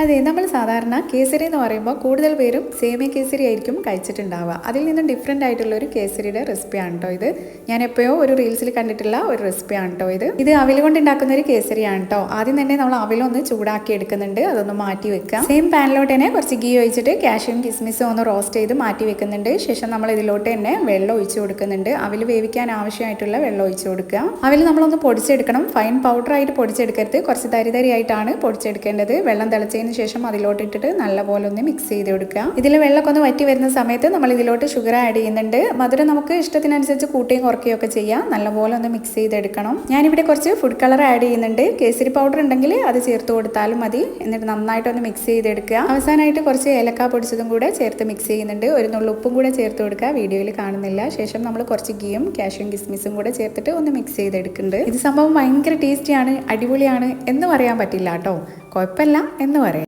അതെ നമ്മൾ സാധാരണ കേസരി എന്ന് പറയുമ്പോൾ കൂടുതൽ പേരും സേമിയ കേസരി ആയിരിക്കും കഴിച്ചിട്ടുണ്ടാവുക. അതിൽ നിന്നും ഡിഫറെന്റ് ആയിട്ടുള്ള ഒരു കേസരിയുടെ റെസിപ്പിയാണ് കേട്ടോ ഇത്. ഞാൻ എപ്പോഴോ ഒരു റീൽസിൽ കണ്ടിട്ടുള്ള ഒരു റെസിപ്പിയാണ് കേട്ടോ ഇത്. ഇത് അവിൽ കൊണ്ട് ഉണ്ടാക്കുന്ന ഒരു കേസരിയാണ് കേട്ടോ ആദ്യം തന്നെ നമ്മൾ അവിലൊന്ന് ചൂടാക്കി എടുക്കുന്നുണ്ട്. അതൊന്ന് മാറ്റി വെക്കാം സെയിം പാനിലോട്ട് തന്നെ കുറച്ച് ഗീ ഒഴിച്ചിട്ട് കാഷ്യും കിസ്മിസും ഒന്ന് റോസ്റ്റ് ചെയ്ത് മാറ്റി വെക്കുന്നുണ്ട്. ശേഷം നമ്മൾ ഇതിലോട്ട് തന്നെ വെള്ളം ഒഴിച്ചു കൊടുക്കുന്നുണ്ട്. അവിൽ വേവിക്കാൻ ആവശ്യമായിട്ടുള്ള വെള്ളം ഒഴിച്ചു കൊടുക്കുക. അവിൽ നമ്മളൊന്ന് പൊടിച്ചെടുക്കണം. ഫൈൻ പൗഡർ ആയിട്ട് പൊടിച്ചെടുക്കരുത്. കുറച്ച് തരി തരിയായിട്ടാണ് പൊടിച്ചെടുക്കേണ്ടത്. വെള്ളം തിളച്ചതിന് ശേഷം അതിലോട്ട് ഇട്ടിട്ട് നല്ലപോലെ ഒന്ന് മിക്സ് ചെയ്ത് കൊടുക്കുക ഇതിൽ വെള്ളമൊക്കെ ഒന്ന് വറ്റി വരുന്ന സമയത്ത് നമ്മൾ ഇതിലോട്ട് ഷുഗർ ആഡ് ചെയ്യുന്നുണ്ട്. മധുരം നമുക്ക് ഇഷ്ടത്തിനനുസരിച്ച് കൂട്ടുകയും കുറയ്ക്കുകയും ഒക്കെ ചെയ്യാം. നല്ലപോലെ ഒന്ന് മിക്സ് ചെയ്തെടുക്കണം. ഞാനിവിടെ കുറച്ച് ഫുഡ് കളർ ആഡ് ചെയ്യുന്നുണ്ട്. കേസരി പൗഡർ ഉണ്ടെങ്കിൽ അത് ചേർത്ത് കൊടുത്താലും മതി. എന്നിട്ട് നന്നായിട്ട് ഒന്ന് മിക്സ് ചെയ്തെടുക്കുക. അവസാനമായിട്ട് കുറച്ച് ഏലക്ക പൊടിച്ചതും കൂടെ ചേർത്ത് മിക്സ് ചെയ്യുന്നുണ്ട്. ഒരു നുള്ളു ഉപ്പും കൂടെ ചേർത്ത് കൊടുക്കുക. വീഡിയോയിൽ കാണുന്നില്ല. ശേഷം നമ്മൾ കുറച്ച് ഗീയും കാഷ്യും കിസ്മിസും കൂടെ ചേർത്തിട്ട് ഒന്ന് മിക്സ് ചെയ്തെടുക്കുന്നുണ്ട്. ഇത് സംഭവം ഭയങ്കര ടേസ്റ്റിയാണ് അടിപൊളിയാണ് എന്ന് പറയാൻ പറ്റില്ല കേട്ടോ. കുഴപ്പമില്ല എന്ന് പറയാം.